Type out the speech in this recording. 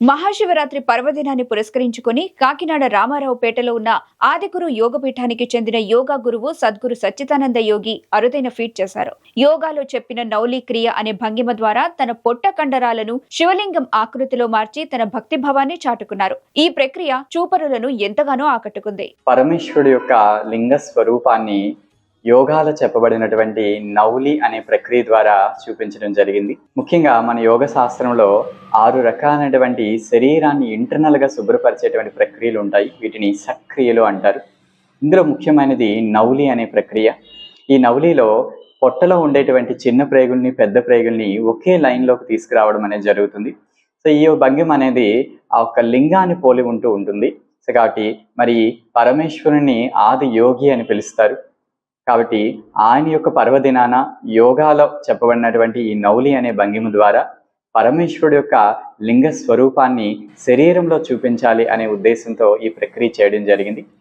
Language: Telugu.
మహాశివరాత్రి పర్వదినాన్ని పురస్కరించుకుని కాకినాడ రామారావుపేటలో ఉన్న ఆదిగురు యోగపీఠానికి చెందిన యోగా గురువు సద్గురు సచ్చిదానంద యోగి అరుదైన ఫీట్ చేశారు. యోగాలో చెప్పిన నౌలి క్రియ అనే భంగిమ ద్వారా తన పొట్ట కండరాలను శివలింగం ఆకృతిలో మార్చి తన భక్తి భావాన్ని చాటుకున్నారు. ఈ ప్రక్రియ చూపరులను ఎంతగానో ఆకట్టుకుంది. పరమేశ్వరుడు యొక్క లింగ స్వరూపాన్ని యోగాలో చెప్పబడినటువంటి నౌలి అనే ప్రక్రియ ద్వారా చూపించడం జరిగింది. ముఖ్యంగా మన యోగ శాస్త్రంలో ఆరు రకాలైనటువంటి శరీరాన్ని ఇంటర్నల్గా శుభ్రపరిచేటువంటి ప్రక్రియలు ఉంటాయి. వీటిని సక్రియలు అంటారు. ఇందులో ముఖ్యమైనది నౌలి అనే ప్రక్రియ. ఈ నౌలిలో పొట్టలో ఉండేటువంటి చిన్న ప్రేగుల్ని పెద్ద ప్రేగుల్ని ఒకే లైన్లోకి తీసుకురావడం అనేది జరుగుతుంది. సో ఈ భంగిమ అనేది ఆ ఒక్క లింగాన్ని పోలి ఉంటూ ఉంటుంది. సో కాబట్టి మరి పరమేశ్వరుని ఆది యోగి అని పిలుస్తారు. కాబట్టి ఆయన యొక్క పర్వదినాన యోగాలో చెప్పబడినటువంటి ఈ నౌలి అనే భంగిమ ద్వారా పరమేశ్వరుడు యొక్క లింగ స్వరూపాన్ని శరీరంలో చూపించాలి అనే ఉద్దేశంతో ఈ ప్రక్రియ చేయడం జరిగింది.